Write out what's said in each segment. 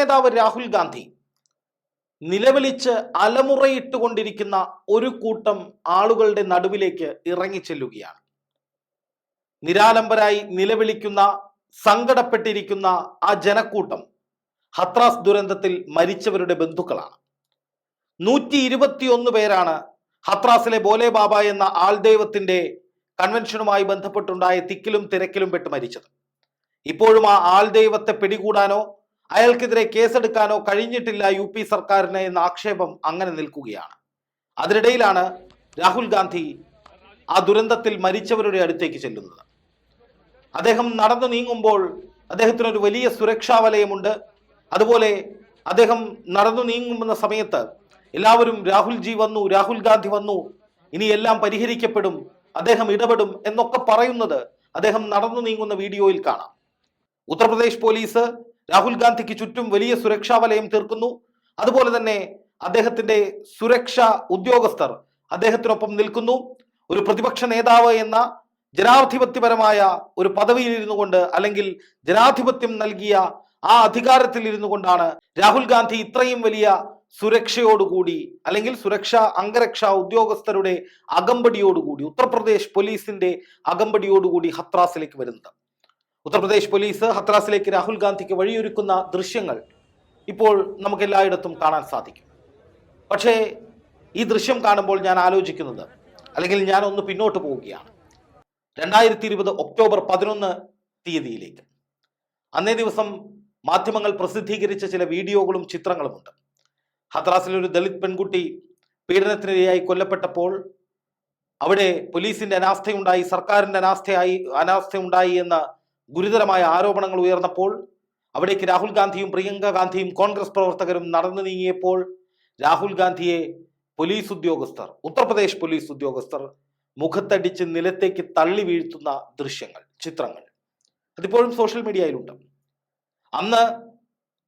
നേതാവ് രാഹുൽ ഗാന്ധി നിലവിളിച്ച് അലമുറയിട്ടുകൊണ്ടിരിക്കുന്ന ഒരു കൂട്ടം ആളുകളുടെ നടുവിലേക്ക് ഇറങ്ങിച്ചെല്ലുകയാണ്. നിരാലംബരായി നിലവിളിക്കുന്ന സങ്കടപ്പെട്ടിരിക്കുന്ന ആ ജനക്കൂട്ടം ഹത്രാസ് ദുരന്തത്തിൽ മരിച്ചവരുടെ ബന്ധുക്കളാണ്. നൂറ്റി ഇരുപത്തിയൊന്ന് പേരാണ് ഹത്രാസിലെ ബോലെ ബാബ എന്ന ആൾദൈവത്തിന്റെ കൺവെൻഷനുമായി ബന്ധപ്പെട്ടുണ്ടായ തിക്കിലും തിരക്കിലും പെട്ട് മരിച്ചത്. ഇപ്പോഴും ആ ആൾദൈവത്തെ പിടികൂടാനോ അയാൾക്കെതിരെ കേസെടുക്കാനോ കഴിഞ്ഞിട്ടില്ല യു പി സർക്കാരിന് എന്ന ആക്ഷേപം അങ്ങനെ നിൽക്കുകയാണ്. അതിനിടയിലാണ് രാഹുൽ ഗാന്ധി ആ ദുരന്തത്തിൽ മരിച്ചവരുടെ അടുത്തേക്ക് ചെല്ലുന്നത്. അദ്ദേഹം നടന്നു നീങ്ങുമ്പോൾ അദ്ദേഹത്തിന് ഒരു വലിയ സുരക്ഷാ വലയമുണ്ട്. അതുപോലെ അദ്ദേഹം നടന്നു നീങ്ങുന്ന സമയത്ത് എല്ലാവരും രാഹുൽജി വന്നു രാഹുൽ ഗാന്ധി വന്നു ഇനി എല്ലാം പരിഹരിക്കപ്പെടും അദ്ദേഹം ഇടപെടും എന്നൊക്കെ പറയുന്നത് അദ്ദേഹം നടന്നു നീങ്ങുന്ന വീഡിയോയിൽ കാണാം. ഉത്തർപ്രദേശ് പോലീസ് രാഹുൽ ഗാന്ധിക്ക് ചുറ്റും വലിയ സുരക്ഷാ വലയം തീർക്കുന്നു. അതുപോലെ തന്നെ അദ്ദേഹത്തിന്റെ സുരക്ഷാ ഉദ്യോഗസ്ഥർ അദ്ദേഹത്തിനൊപ്പം നിൽക്കുന്നു. ഒരു പ്രതിപക്ഷ നേതാവ് എന്ന ജനാധിപത്യപരമായ ഒരു പദവിയിൽ ഇരുന്നു കൊണ്ട് അല്ലെങ്കിൽ ജനാധിപത്യം നൽകിയ ആ അധികാരത്തിൽ ഇരുന്നു കൊണ്ടാണ് രാഹുൽ ഗാന്ധി ഇത്രയും വലിയ സുരക്ഷയോടുകൂടി അല്ലെങ്കിൽ സുരക്ഷാ അംഗരക്ഷാ ഉദ്യോഗസ്ഥരുടെ അകമ്പടിയോടുകൂടി ഉത്തർപ്രദേശ് പോലീസിന്റെ അകമ്പടിയോടുകൂടി ഹത്രാസിലേക്ക് വരുന്നത്. ഉത്തർപ്രദേശ് പോലീസ് ഹത്രാസിലേക്ക് രാഹുൽ ഗാന്ധിക്ക് വഴിയൊരുക്കുന്ന ദൃശ്യങ്ങൾ ഇപ്പോൾ നമുക്ക് എല്ലായിടത്തും കാണാൻ സാധിക്കും. പക്ഷേ ഈ ദൃശ്യം കാണുമ്പോൾ ഞാൻ ആലോചിക്കുന്നത് അല്ലെങ്കിൽ ഞാൻ ഒന്ന് പിന്നോട്ട് പോവുകയാണ്. രണ്ടായിരത്തി ഇരുപത് ഒക്ടോബർ പതിനൊന്ന് തീയതിയിലേക്ക്. അന്നേ ദിവസം മാധ്യമങ്ങൾ പ്രസിദ്ധീകരിച്ച ചില വീഡിയോകളും ചിത്രങ്ങളുമുണ്ട്. ഹത്രാസിലെ ഒരു ദളിത് പെൺകുട്ടി പീഡനത്തിനിരയായി കൊല്ലപ്പെട്ടപ്പോൾ അവിടെ പോലീസിന്റെ അനാസ്ഥയുണ്ടായി സർക്കാരിന്റെ അനാസ്ഥയായി അനാസ്ഥയുണ്ടായി എന്ന ഗുരുതരമായ ആരോപണങ്ങൾ ഉയർന്നപ്പോൾ അവിടേക്ക് രാഹുൽ ഗാന്ധിയും പ്രിയങ്ക ഗാന്ധിയും കോൺഗ്രസ് പ്രവർത്തകരും നടന്നു നീങ്ങിയപ്പോൾ രാഹുൽ ഗാന്ധിയെ പോലീസ് ഉദ്യോഗസ്ഥർ ഉത്തർപ്രദേശ് പോലീസ് ഉദ്യോഗസ്ഥർ മുഖത്തടിച്ച് നിലത്തേക്ക് തള്ളി വീഴ്ത്തുന്ന ദൃശ്യങ്ങൾ ചിത്രങ്ങൾ. അതിപ്പോഴും സോഷ്യൽ മീഡിയയിലുണ്ട്. അന്ന്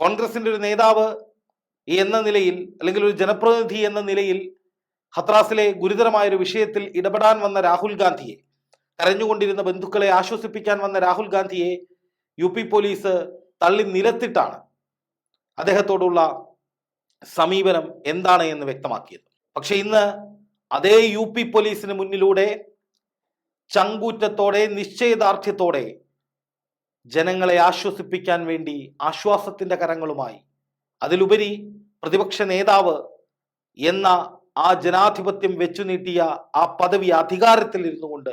കോൺഗ്രസിന്റെ ഒരു നേതാവ് എന്ന നിലയിൽ അല്ലെങ്കിൽ ഒരു ജനപ്രതിനിധി എന്ന നിലയിൽ ഹത്രാസിലെ ഗുരുതരമായൊരു വിഷയത്തിൽ ഇടപെടാൻ വന്ന രാഹുൽ ഗാന്ധിയെ കരഞ്ഞുകൊണ്ടിരുന്ന ബന്ധുക്കളെ ആശ്വസിപ്പിക്കാൻ വന്ന രാഹുൽ ഗാന്ധിയെ യു പി പോലീസ് തള്ളി നിരത്തിട്ടാണ് അദ്ദേഹത്തോടുള്ള സമീപനം എന്താണ് എന്ന് വ്യക്തമാക്കിയത്. പക്ഷെ ഇന്ന് അതേ യു പി പോലീസിന് മുന്നിലൂടെ ചങ്കൂറ്റത്തോടെ നിശ്ചയദാർഢ്യത്തോടെ ജനങ്ങളെ ആശ്വസിപ്പിക്കാൻ വേണ്ടി ആശ്വാസത്തിന്റെ കരങ്ങളുമായി അതിലുപരി പ്രതിപക്ഷ നേതാവ് എന്ന ആ ജനാധിപത്യം വെച്ചു നീട്ടിയ ആ പദവി അധികാരത്തിൽ ഇരുന്നു കൊണ്ട്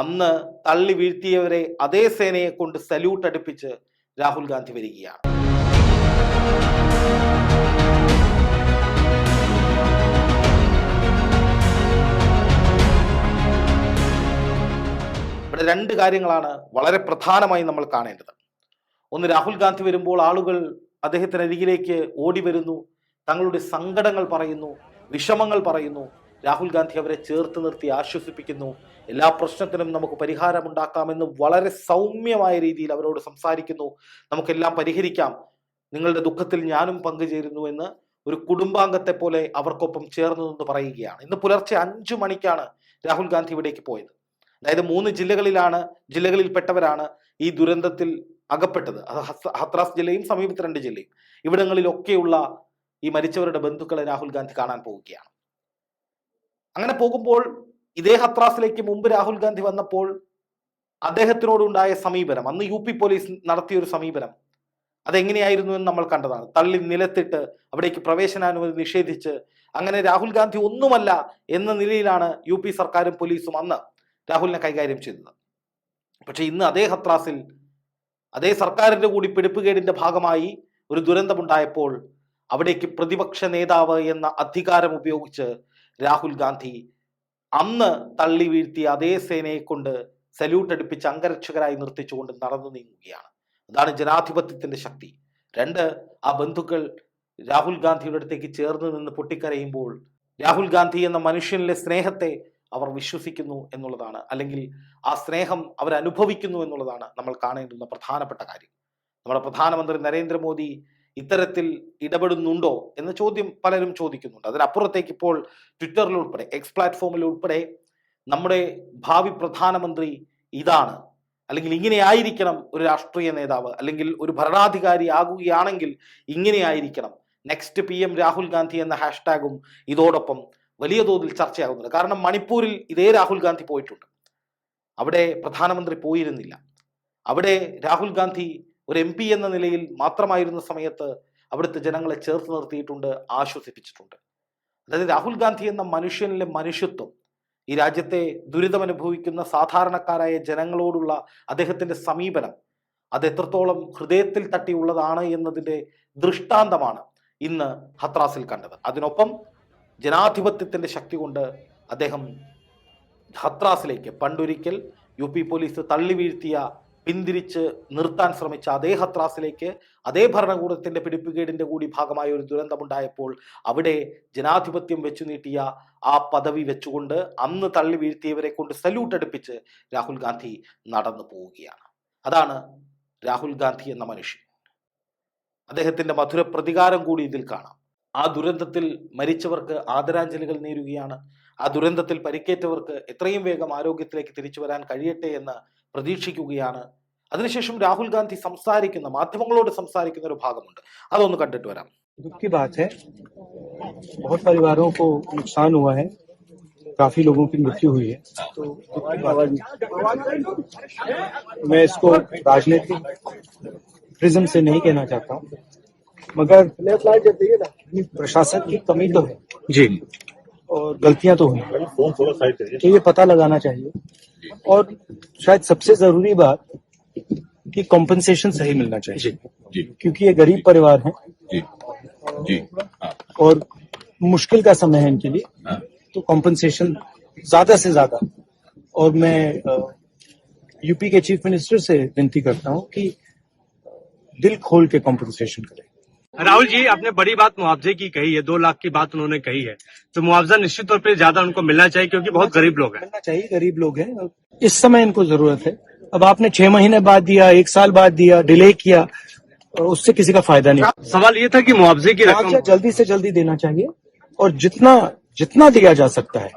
അന്ന് തള്ളി വീഴ്ത്തിയവരെ അതേ സേനയെ കൊണ്ട് സല്യൂട്ട് അടുപ്പിച്ച് രാഹുൽ ഗാന്ധി വരികയാണ്. ഇവിടെ രണ്ട് കാര്യങ്ങളാണ് വളരെ പ്രധാനമായി നമ്മൾ കാണേണ്ടത്. ഒന്ന് രാഹുൽ ഗാന്ധി വരുമ്പോൾ ആളുകൾ അദ്ദേഹത്തിനരികിലേക്ക് ഓടി വരുന്നു തങ്ങളുടെ സങ്കടങ്ങൾ പറയുന്നു വിഷമങ്ങൾ പറയുന്നു രാഹുൽ ഗാന്ധി അവരെ ചേർത്ത് നിർത്തി ആശ്വസിപ്പിക്കുന്നു. എല്ലാ പ്രശ്നത്തിനും നമുക്ക് പരിഹാരമുണ്ടാക്കാമെന്ന് വളരെ സൗമ്യമായ രീതിയിൽ അവരോട് സംസാരിക്കുന്നു. നമുക്കെല്ലാം പരിഹരിക്കാം. നിങ്ങളുടെ ദുഃഖത്തിൽ ഞാനും പങ്കുചേരുന്നു എന്ന് ഒരു കുടുംബാംഗത്തെ പോലെ അവർക്കൊപ്പം ചേർന്നു നിന്ന് പറയുകയാണ്. ഇന്ന് പുലർച്ചെ അഞ്ചു മണിക്കാണ് രാഹുൽ ഗാന്ധി ഇവിടേക്ക് പോയത്. അതായത് മൂന്ന് ജില്ലകളിലാണ് ജില്ലകളിൽപ്പെട്ടവരാണ് ഈ ദുരന്തത്തിൽ അകപ്പെട്ടത്. അത് ഹത്രാസ് ജില്ലയും സമീപത്തെ രണ്ട് ജില്ലയും. ഇവിടങ്ങളിലൊക്കെയുള്ള ഈ മരിച്ചവരുടെ ബന്ധുക്കളെ രാഹുൽ ഗാന്ധി കാണാൻ പോവുകയാണ്. അങ്ങനെ പോകുമ്പോൾ ഇതേ ഹത്രാസിലേക്ക് മുമ്പ് രാഹുൽ ഗാന്ധി വന്നപ്പോൾ അദ്ദേഹത്തിനോടുണ്ടായ സമീപനം അന്ന് യു പി പോലീസ് നടത്തിയ ഒരു സമീപനം അതെങ്ങനെയായിരുന്നു എന്ന് നമ്മൾ കണ്ടതാണ്. തള്ളി നിലത്തിട്ട് അവിടേക്ക് പ്രവേശനാനുമതി നിഷേധിച്ച് അങ്ങനെ രാഹുൽ ഗാന്ധി ഒന്നുമല്ല എന്ന നിലയിലാണ് യു പി സർക്കാരും പോലീസും അന്ന് രാഹുലിനെ കൈകാര്യം ചെയ്തത്. പക്ഷേ ഇന്ന് അതേ ഹത്രാസിൽ അതേ സർക്കാരിന്റെ കൂടി പിടിപ്പുകേടിന്റെ ഭാഗമായി ഒരു ദുരന്തമുണ്ടായപ്പോൾ അവിടേക്ക് പ്രതിപക്ഷ നേതാവ് എന്ന അധികാരം ഉപയോഗിച്ച് രാഹുൽ ഗാന്ധി അന്ന് തള്ളി വീഴ്ത്തിയ അതേ സേനയെ കൊണ്ട് സല്യൂട്ട് അടുപ്പിച്ച് അംഗരക്ഷകരായി നിർത്തിച്ചുകൊണ്ട് നടന്നു നീങ്ങുകയാണ്. അതാണ് ജനാധിപത്യത്തിന്റെ ശക്തി. രണ്ട് ആ ബന്ധുക്കൾ രാഹുൽ ഗാന്ധിയുടെ അടുത്തേക്ക് ചേർന്ന് നിന്ന് പൊട്ടിക്കരയുമ്പോൾ രാഹുൽ ഗാന്ധി എന്ന മനുഷ്യനിലെ സ്നേഹത്തെ അവർ വിശ്വസിക്കുന്നു എന്നുള്ളതാണ്. അല്ലെങ്കിൽ ആ സ്നേഹം അവരനുഭവിക്കുന്നു എന്നുള്ളതാണ് നമ്മൾ കാണേണ്ടുന്ന പ്രധാനപ്പെട്ട കാര്യം. നമ്മുടെ പ്രധാനമന്ത്രി നരേന്ദ്രമോദി ഇത്തരത്തിൽ ഇടപെടുന്നുണ്ടോ എന്ന ചോദ്യം പലരും ചോദിക്കുന്നുണ്ട്. അതിനപ്പുറത്തേക്ക് ഇപ്പോൾ ട്വിറ്ററിൽ ഉൾപ്പെടെ എക്സ് പ്ലാറ്റ്ഫോമിൽ ഉൾപ്പെടെ നമ്മുടെ ഭാവി പ്രധാനമന്ത്രി ഇതാണ്. അല്ലെങ്കിൽ ഇങ്ങനെയായിരിക്കണം ഒരു രാഷ്ട്രീയ നേതാവ് അല്ലെങ്കിൽ ഒരു ഭരണാധികാരി ആകുകയാണെങ്കിൽ ഇങ്ങനെയായിരിക്കണം next P M Rahul Gandhi എന്ന ഹാഷ്ടാഗും ഇതോടൊപ്പം വലിയ തോതിൽ ചർച്ചയാകുന്നുണ്ട്. കാരണം മണിപ്പൂരിൽ ഇതേ രാഹുൽ ഗാന്ധി പോയിട്ടുണ്ട്. അവിടെ പ്രധാനമന്ത്രി പോയിരുന്നില്ല. അവിടെ രാഹുൽ ഗാന്ധി ഒരു എം പി എന്ന നിലയിൽ മാത്രമായിരുന്ന സമയത്ത് അവിടുത്തെ ജനങ്ങളെ ചേർത്ത് നിർത്തിയിട്ടുണ്ട് ആശ്വസിപ്പിച്ചിട്ടുണ്ട്. അതായത് രാഹുൽ ഗാന്ധി എന്ന മനുഷ്യനിലെ മനുഷ്യത്വം ഈ രാജ്യത്തെ ദുരിതമനുഭവിക്കുന്ന സാധാരണക്കാരായ ജനങ്ങളോടുള്ള അദ്ദേഹത്തിന്റെ സമീപനം അത് എത്രത്തോളം ഹൃദയത്തിൽ തട്ടിയുള്ളതാണ് എന്നതിന്റെ ദൃഷ്ടാന്തമാണ് ഇന്ന് ഹത്രാസിൽ കണ്ടത്. അതിനൊപ്പം ജനാധിപത്യത്തിന്റെ ശക്തി കൊണ്ട് അദ്ദേഹം ഹത്രാസിലേക്ക് പണ്ടൊരിക്കൽ യു പി പോലീസ് തള്ളി വീഴ്ത്തിയ പിന്തിരിച്ച് നിർത്താൻ ശ്രമിച്ച അതേ ഹത്രാസിലേക്ക് അതേ ഭരണകൂടത്തിന്റെ പിടിപ്പുകേടിന്റെ കൂടി ഭാഗമായ ഒരു ദുരന്തമുണ്ടായപ്പോൾ അവിടെ ജനാധിപത്യം വെച്ചു നീട്ടിയ ആ പദവി വെച്ചുകൊണ്ട് അന്ന് തള്ളി വീഴ്ത്തിയവരെ കൊണ്ട് സല്യൂട്ട് അടുപ്പിച്ച് രാഹുൽ ഗാന്ധി നടന്നു പോവുകയാണ്. അതാണ് രാഹുൽ ഗാന്ധി എന്ന മനുഷ്യൻ. അദ്ദേഹത്തിന്റെ മധുര പ്രതികാരം കൂടി ഇതിൽ കാണാം. ആ ദുരന്തത്തിൽ മരിച്ചവർക്ക് ആദരാഞ്ജലികൾ നേരുകയാണ്. ആ ദുരന്തത്തിൽ പരിക്കേറ്റവർക്ക് എത്രയും വേഗം ആരോഗ്യത്തിലേക്ക് തിരിച്ചു വരാൻ കഴിയട്ടെ എന്ന് പ്രതീക്ഷിക്കുകയാണ് അതിനുശേഷം രാഹുൽ ഗാന്ധി സംസാരിക്കുന്ന മാധ്യമങ്ങളോട് സംസാരിക്കുന്ന ഒരു ഭാഗമുണ്ട് അതൊന്ന് കണ്ടിട്ട് വരാം दुख की बात है बहुत परिवारों को नुकसान हुआ है काफी लोगों की मृत्यु हुई है तो दुख की बात है। मैं इसको राजनीतिक प्रिज्म से नहीं कहना चाहता हूँ मगर प्रशासन की कमी तो है जी और गलतियाँ तो हुई। तो ये पता लगाना चाहिए। और शायद सबसे ज़रूरी बात कि कॉम्पनसेशन सही मिलना चाहिए। जी क्योंकि ये गरीब परिवार हैं। जी जी हाँ। और मुश्किल का समय है इनके लिए। हाँ। तो कॉम्पनसेशन ज़्यादा से ज़्यादा। और मैं यूपी के चीफ मिनिस्टर से विनती करता हूँ कि दिल खोल के कॉम्पनसेशन करें। राहुल जी आपने बड़ी बात मुआवजे की कही है दो लाख की बात उन्होंने कही है। तो मुआवजा निश्चित तौर पे ज़्यादा उनको मिलना चाहिए क्योंकि बहुत गरीब लोग हैं। मिलना चाहिए गरीब लोग हैं। इस समय इनको ज़रूरत है। अब आपने छह महीने बाद दिया एक साल बाद दिया डिले किया और उससे किसी का फ़ायदा नहीं। सवाल ये था कि मुआवजे की रकम जल्दी से जल्दी देना चाहिए और जितना जितना दिया जा सकता है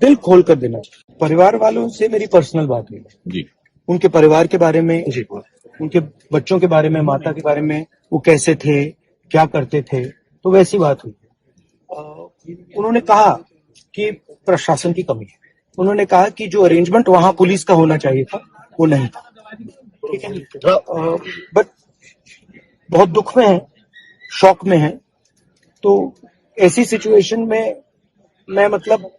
दिल खोल कर देना चाहिए। परिवार वालों से मेरी पर्सनल बात हुई। जी। उनके परिवार के बारे में जी। उनके बच्चों के बारे में माता के बारे में वो कैसे थे क्या करते थे तो वैसी बात हुई अ, उन्होंने कहा कि प्रशासन की कमी है उन्होंने कहा कि जो अरेंजमेंट वहां पुलिस का होना चाहिए था वो नहीं था ठीक है बट बहुत दुख में है शौक में है तो ऐसी सिचुएशन में मैं मतलब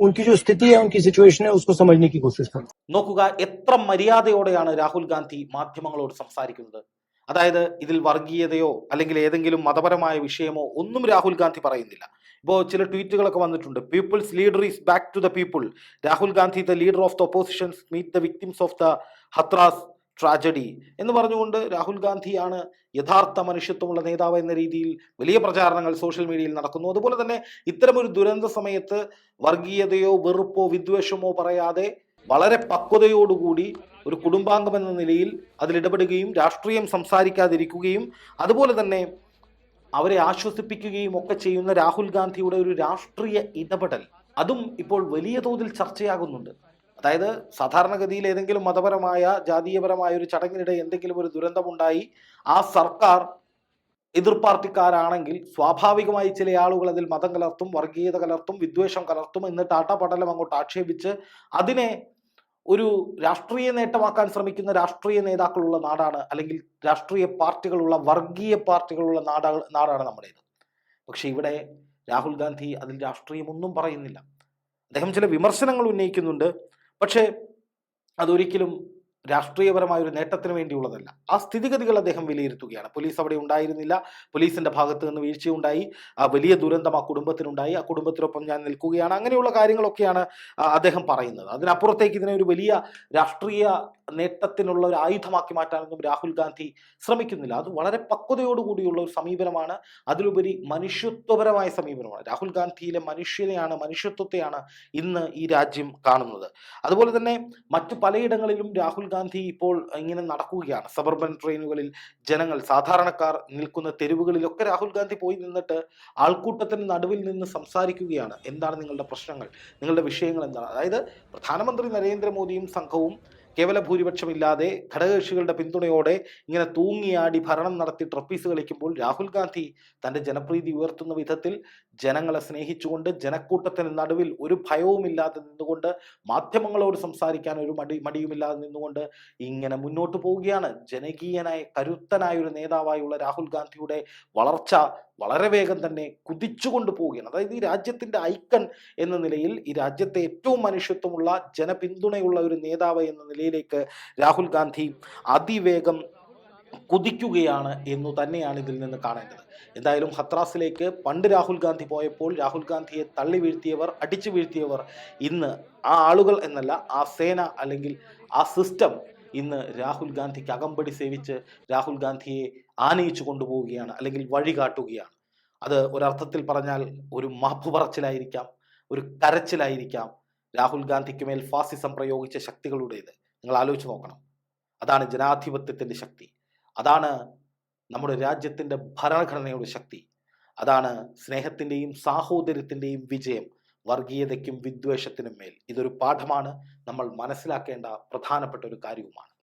उनकी जो स्थिति है उनकी सिचुएशन है उसको समझने की कोशिश करूँ നോക്കുക എത്ര മര്യാദയോടെയാണ് രാഹുൽ ഗാന്ധി മാധ്യമങ്ങളോട് സംസാരിക്കുന്നത് അതായത് ഇതിൽ വർഗീയതയോ അല്ലെങ്കിൽ ഏതെങ്കിലും മതപരമായ വിഷയമോ ഒന്നും രാഹുൽ ഗാന്ധി പറയുന്നില്ല. ഇപ്പോൾ ചില ട്വീറ്റുകളൊക്കെ വന്നിട്ടുണ്ട്. People's leader is back to the people Rahul Gandhi the leader of the oppositions meet the victims of the Hathras tragedy എന്ന് പറഞ്ഞുകൊണ്ട് രാഹുൽ ഗാന്ധിയാണ് യഥാർത്ഥ മനുഷ്യത്വമുള്ള നേതാവ് എന്ന രീതിയിൽ വലിയ പ്രചാരണങ്ങൾ സോഷ്യൽ മീഡിയയിൽ നടക്കുന്നു. അതുപോലെ തന്നെ ഇത്തരമൊരു ദുരന്ത സമയത്ത് വർഗീയതയോ വെറുപ്പോ വിദ്വേഷമോ പറയാതെ വളരെ പക്വതയോടുകൂടി ഒരു കുടുംബാംഗം എന്ന നിലയിൽ അതിലിടപെടുകയും രാഷ്ട്രീയം സംസാരിക്കാതിരിക്കുകയും അതുപോലെ തന്നെ അവരെ ആശ്വസിപ്പിക്കുകയും ഒക്കെ ചെയ്യുന്ന രാഹുൽ ഗാന്ധിയുടെ ഒരു രാഷ്ട്രീയ ഇടപെടൽ. അതും ഇപ്പോൾ വലിയ തോതിൽ ചർച്ചയാകുന്നുണ്ട്. അതായത് സാധാരണഗതിയിൽ ഏതെങ്കിലും മതപരമായ ജാതീയപരമായ ഒരു ചടങ്ങിനിടെ എന്തെങ്കിലും ഒരു ദുരന്തമുണ്ടായി ആ സർക്കാർ എതിർ പാർട്ടിക്കാരാണെങ്കിൽ സ്വാഭാവികമായി ചില ആളുകൾ അതിൽ മതം കലർത്തും വർഗീയത കലർത്തും വിദ്വേഷം കലർത്തും എന്നിട്ട് ആട്ടപടലം അങ്ങോട്ട് ആക്ഷേപിച്ച് അതിനെ ഒരു രാഷ്ട്രീയ നേട്ടമാക്കാൻ ശ്രമിക്കുന്ന രാഷ്ട്രീയ നേതാക്കളുള്ള നാടാണ് അല്ലെങ്കിൽ രാഷ്ട്രീയ പാർട്ടികളുള്ള വർഗീയ പാർട്ടികളുള്ള നാടാ നാടാണ് നമ്മുടേത് പക്ഷെ ഇവിടെ രാഹുൽ ഗാന്ധി അതിൽ രാഷ്ട്രീയമൊന്നും പറയുന്നില്ല. അദ്ദേഹം ചില വിമർശനങ്ങൾ ഉന്നയിക്കുന്നുണ്ട്. പക്ഷേ അതൊരിക്കലും രാഷ്ട്രീയപരമായ ഒരു നേട്ടത്തിന് വേണ്ടിയുള്ളതല്ല. ആ സ്ഥിതിഗതികൾ അദ്ദേഹം വിലയിരുത്തുകയാണ്. പോലീസ് അവിടെ ഉണ്ടായിരുന്നില്ല. പോലീസിന്റെ ഭാഗത്ത് നിന്ന് വീഴ്ചയുണ്ടായി. ആ വലിയ ദുരന്തം ആ കുടുംബത്തിനുണ്ടായി. ആ കുടുംബത്തിനൊപ്പം ഞാൻ നിൽക്കുകയാണ്. അങ്ങനെയുള്ള കാര്യങ്ങളൊക്കെയാണ് അദ്ദേഹം പറയുന്നത്. അതിനപ്പുറത്തേക്ക് ഇതിനെ ഒരു വലിയ രാഷ്ട്രീയ നേട്ടത്തിനുള്ള ഒരു ആയുധമാക്കി മാറ്റാനൊന്നും രാഹുൽ ഗാന്ധി ശ്രമിക്കുന്നില്ല. അത് വളരെ പക്വതയോടുകൂടിയുള്ള ഒരു സമീപനമാണ്. അതിലുപരി മനുഷ്യത്വപരമായ സമീപനമാണ്. രാഹുൽ ഗാന്ധിയിലെ മനുഷ്യനെയാണ് മനുഷ്യത്വത്തെയാണ് ഇന്ന് ഈ രാജ്യം കാണുന്നത്. അതുപോലെ തന്നെ മറ്റു പലയിടങ്ങളിലും രാഹുൽ ഗാന്ധി ഇപ്പോൾ ഇങ്ങനെ നടക്കുകയാണ്. സബർബൻ ട്രെയിനുകളിൽ ജനങ്ങൾ സാധാരണക്കാർ നിൽക്കുന്ന തെരുവുകളിലൊക്കെ രാഹുൽ ഗാന്ധി പോയി നിന്നിട്ട് ആൾക്കൂട്ടത്തിന് നടുവിൽ നിന്ന് സംസാരിക്കുകയാണ്. എന്താണ് നിങ്ങളുടെ പ്രശ്നങ്ങൾ? നിങ്ങളുടെ വിഷയങ്ങൾ എന്താണ്? അതായത് പ്രധാനമന്ത്രി നരേന്ദ്രമോദിയും സംഘവും കേവല ഭൂരിപക്ഷമില്ലാതെ ഘടകകക്ഷികളുടെ പിന്തുണയോടെ ഇങ്ങനെ തൂങ്ങിയാടി ഭരണം നടത്തി ട്രപ്പീസ് കളിക്കുമ്പോൾ രാഹുൽ ഗാന്ധി തന്റെ ജനപ്രീതി ഉയർത്തുന്ന വിധത്തിൽ ജനങ്ങളെ സ്നേഹിച്ചുകൊണ്ട് ജനക്കൂട്ടത്തിന് നടുവിൽ ഒരു ഭയവുമില്ലാതെ നിന്നുകൊണ്ട് മാധ്യമങ്ങളോട് സംസാരിക്കാൻ ഒരു മടി മടിയുമില്ലാതെ നിന്നുകൊണ്ട് ഇങ്ങനെ മുന്നോട്ട് പോവുകയാണ്. ജനകീയനായ കരുത്തനായ ഒരു നേതാവായുള്ള രാഹുൽ ഗാന്ധിയുടെ വളർച്ച വളരെ വേഗം തന്നെ കുതിച്ചുകൊണ്ട് പോവുകയാണ്. അതായത് ഈ രാജ്യത്തിന്റെ ഐക്കൺ എന്ന നിലയിൽ ഈ രാജ്യത്തെ ഏറ്റവും മനുഷ്യത്വമുള്ള ജനപിന്തുണയുള്ള ഒരു നേതാവ് എന്ന നിലയിലേക്ക് രാഹുൽ ഗാന്ധി അതിവേഗം കുതിക്കുകയാണ് എന്ന് തന്നെയാണ് ഇതിൽ നിന്ന് കാണേണ്ടത്. എന്തായാലും ഹത്രാസിലേക്ക് പണ്ട് രാഹുൽ ഗാന്ധി പോയപ്പോൾ രാഹുൽ ഗാന്ധിയെ തള്ളി വീഴ്ത്തിയവർ അടിച്ചു വീഴ്ത്തിയവർ ഇന്ന് ആ ആളുകൾ എന്നല്ല ആ സേന അല്ലെങ്കിൽ ആ സിസ്റ്റം ഇന്ന് രാഹുൽ ഗാന്ധിക്ക് അകമ്പടി സേവിച്ച് രാഹുൽ ഗാന്ധിയെ ആനയിച്ചു കൊണ്ടുപോവുകയാണ് അല്ലെങ്കിൽ വഴി കാട്ടുകയാണ്. അത് ഒരർത്ഥത്തിൽ പറഞ്ഞാൽ ഒരു മാപ്പ് പറച്ചിലായിരിക്കാം ഒരു കരച്ചിലായിരിക്കാം രാഹുൽ ഗാന്ധിക്ക് മേൽ ഫാസിസം പ്രയോഗിച്ച ശക്തികളുടേത്. നിങ്ങൾ ആലോചിച്ച് നോക്കണം. അതാണ് ജനാധിപത്യത്തിന്റെ ശക്തി. അതാണ് നമ്മുടെ രാജ്യത്തിന്റെ ഭരണഘടനയുടെ ശക്തി. അതാണ് സ്നേഹത്തിന്റെയും സാഹോദര്യത്തിന്റെയും വിജയം. വർഗീയതയ്ക്കും വിദ്വേഷത്തിനും മേൽ. ഇതൊരു പാഠമാണ്. നമ്മൾ മനസ്സിലാക്കേണ്ട പ്രധാനപ്പെട്ട ഒരു കാര്യവുമാണ്.